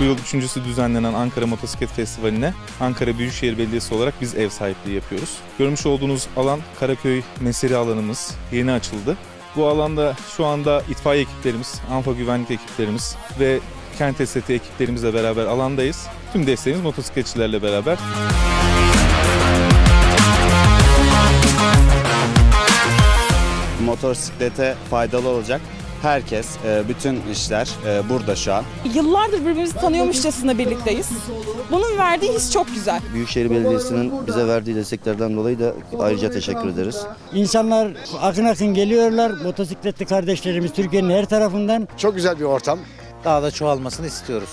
Bu yıl üçüncüsü düzenlenen Ankara Motosiklet Festivali'ne Ankara Büyükşehir Belediyesi olarak biz ev sahipliği yapıyoruz. Görmüş olduğunuz alan Karaköy Mesire alanımız yeni açıldı. Bu alanda şu anda itfaiye ekiplerimiz, ANFA güvenlik ekiplerimiz ve kent estetiği ekiplerimizle beraber alandayız. Tüm desteğimiz motosikletçilerle beraber. motosiklete faydalı olacak. Herkes, e, bütün işler e, burada şu an. Yıllardır birbirimizi tanıyormuşçasına birlikteyiz. Bunun verdiği his çok güzel. Büyükşehir Belediyesi'nin bize verdiği desteklerden dolayı da ayrıca teşekkür ederiz. İnsanlar akın akın geliyorlar. Motosikletli kardeşlerimiz Türkiye'nin her tarafından. Çok güzel bir ortam. daha da çoğalmasını istiyoruz.